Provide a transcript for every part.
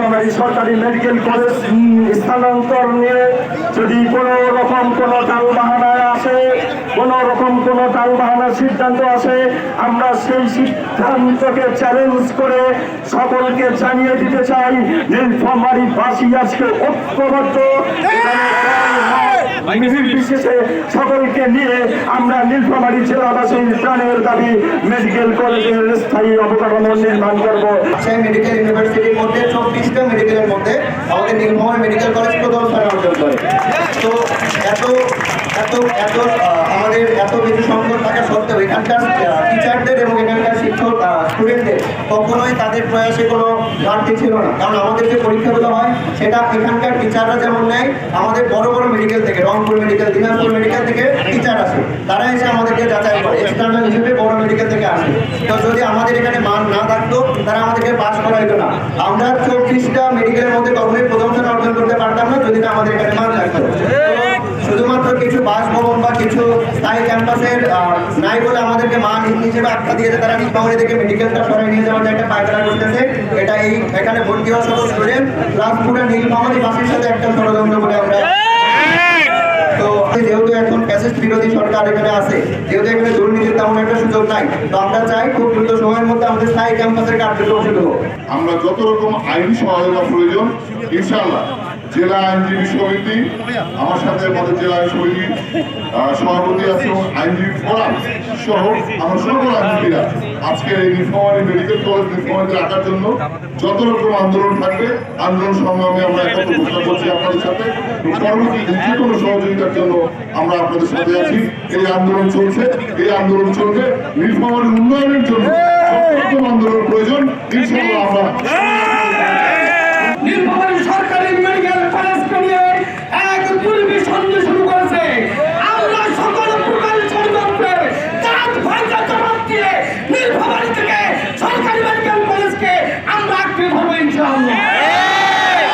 সরকারি medical college স্থানান্তর নিয়ে যদি কোনো রকম কোনো টালবাহানায় আসে কোনো রকম কোনো টালবাহানার সিদ্ধান্ত আসে আমরা সেই সিদ্ধান্তকে চ্যালেঞ্জ করে সকলকে জানিয়ে দিতে চাই নীলফামারী বাসী আজকে ঐক্যবদ্ধ। নির্বিশেষে সকলকে নিয়ে আমরা নীলফামারী জেলাবাসীর প্রাণের দাবি মেডিকেল কলেজের স্থায়ী অবকাঠামো নির্মাণ করব। রাজশাহী মেডিকেল ইউনিভার্সিটির মধ্যে মেডিকেলের মধ্যে আমাদের নীলফামারী মেডিকেল কলেজ প্রথম স্থান অর্জন করে। তো এত এত এত আমাদের এত বেশি সংকট থাকা সত্ত্বেও এখানকার টিচারদের এবং এখানকার শিক্ষক স্টুডেন্টদের কখনোই তাদের প্রয়াসে কোনো ঘাটতি ছিল না। কারণ আমাদের যে পরীক্ষাগুলো হয়, সেটা এখানকার টিচাররা যেমন নেয়, আমাদের বড় বড় মেডিকেল থেকে, রংপুর মেডিকেল দিনাজপুর মেডিকেল থেকে টিচার আসে। তারা এসে আমাদেরকে যাচাই করে এক্সটার্নাল হিসেবে বড় মেডিকেল থেকে আসে তো যদি আমাদের এখানে মান না থাকতো তারা আমাদেরকে পাস করাইতো না আমরা চব্বিশটা মেডিকেলের মধ্যে কখনোই প্রথম স্থান অর্জন করতে পারতাম না যদি না আমাদের এখানে মান থাকতো তো শুধুমাত্র কিছু বাসভবন বা কিছু স্থায়ী ক্যাম্পাসের নাই বলে আমাদেরকে মান হিসেবে আখ্যা দিয়েছে। তারা নীলফামারী থেকে মেডিকেলটা সরাই নিয়ে যাওয়ার যে একটা পায়তারা করতেছে। এটা এই, এখানে ভর্তি হওয়া সকল স্টুডেন্ট প্লাস পুরো নীলফামারী বাসের সাথে একটা ষড়যন্ত্র বলে আমরা যেহেতু এখন প্যাসেজ বিরোধী সরকার এখানে আছে, যেহেতু এখানে দুর্নীতির তেমন একটা সুযোগ নাই, তো আমরা চাই খুব দ্রুত সময়ের মধ্যে আমাদের স্থায়ী ক্যাম্পাসের কার্যক্রম শুরু হোক। আমরা যত রকম আইনি সহায়তা প্রয়োজন, ইনশাআল্লাহ জেলা আইনজীবী সমিতি, আমার সাথে আমাদের জেলা সমিতি সভাপতি আছে আইনজীবী ফোরাম সহ আমরা সকল আইনজীবীরা আজকে এই নীলফামারী মেডিকেল কলেজ নীলফামারীতে রাখার জন্য যত রকম আন্দোলন থাকবে, আন্দোলন সংগ্রামে আমরা একত্র ঘোষণা করছি আপনাদের সাথে। পরবর্তী যে কোনো সহযোগিতার জন্য আমরা আপনাদের সাথে আছি। এই আন্দোলন চলছে। এই আন্দোলন চলবে নীলফামারীর উন্নয়নের জন্য। আন্দোলন প্রয়োজন, ইনশাআল্লাহ আমরা নীলফামারী সরকারি মেডিকেল কলেজকে নিয়ে এক পূর্বী সন্ধি শুরু করেছে আমরা সকল প্রকার ষড়যন্ত্রের দাঁত ভাঙ্গা জবাব দিয়ে নীলফামারী থেকে সরকারি মেডিকেল কলেজকে আমরা আঁকড়ে ধরবো ইনশাআল্লাহ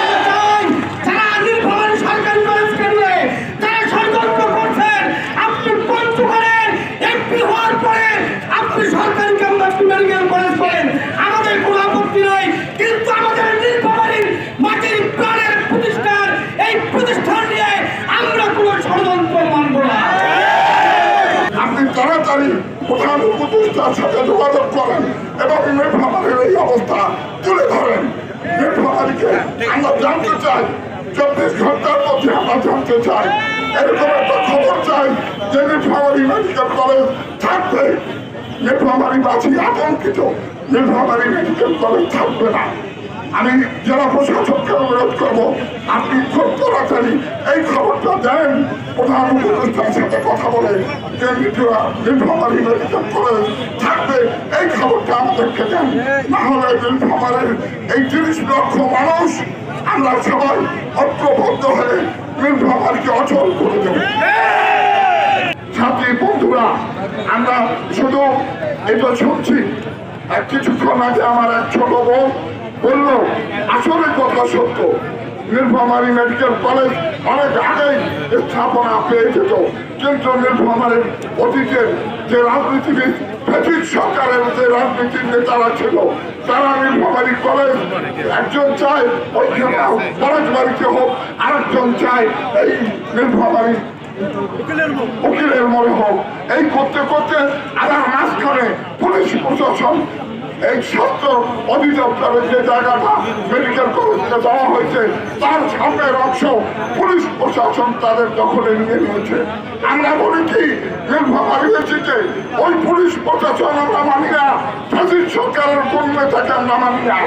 আমরা চাই, যারা নীলফামারী সরকারি কলেজকে নিয়ে যারা ষড়যন্ত্র করছেন আপনি বন্ধ করেন এমপি হওয়ার পরে আপনি সরকারি ক্যাম্পাস মেডিকেল কলেজ করেন আমাদের কোনো আপত্তি নাই কিন্তু আমাদের নীলফামারীর মাটির প্রাণের প্রতিষ্ঠান এই প্রতিষ্ঠান নিয়ে আমরা আপনি তাড়াতাড়ি প্রধান উপদেষ্টার সাথে যোগাযোগ করেন এবং নীলফামারীর এই অবস্থা তুলে ধরেন। নীলফামারীকে আমরা জানতে চাই, চব্বিশ ঘণ্টার মধ্যে আমরা জানতে চাই। এরকম একটা খবর চাই যে নীলফামারী মেডিকেল কলেজ থাকবে। নীলফামারী বাসী আতঙ্কিত নীলফামারী মেডিকেল কলেজ থাকবে না। আমি জেলা প্রশাসককে অনুরোধ করব, আপনি খুব তাড়াতাড়ি এই খবরটা দেন। প্রধান উপদেষ্টার সাথে কথা বলে যে নীলফামারী মেডিকেল কলেজ থাকবে, এই খবরটা আমাদেরকে দেন। না হলে নীলফামারীর এই তিরিশ লক্ষ মানুষ আমরা সবাই ঐক্যবদ্ধ হয়ে নীলফামারীকে অচল করে দেবো। ছাত্রী বন্ধুরা, আমরা শুধু এটা শুনছি। কিছুক্ষণ আগে আমার এক ছোট বোন বলল আসলে কথা সত্য। নীলফামারী মেডিকেল কলেজ অনেক আগেই স্থাপনা পেয়ে যেত। কিন্তু নীলফামারীর অতীতের যে রাজনীতিবিদ ব্রিটিশ সরকারের যে রাজনীতির নেতারা ছিল তারা নীলফামারী কলেজ একজন চায় ওইখানে কলেজ বাড়িতে হোক আরেকজন চায় এই নীলফামারী উকিলের মনে হোক। এই করতে করতে আবার মাঝখানে পুলিশ প্রশাসন এই স্বাস্থ্য অধিদপ্তরের যে জায়গাটা মেডিকেল কলেজকে দেওয়া হয়েছে, তার সামনের অংশ পুলিশ প্রশাসন তাদের দখলে নিয়ে নিয়েছে। আমরা বলি কি নির্ভর ওই পুলিশ প্রশাসন আমরা মানি না সরকারের কোন নেতাকে আমরা মানি না।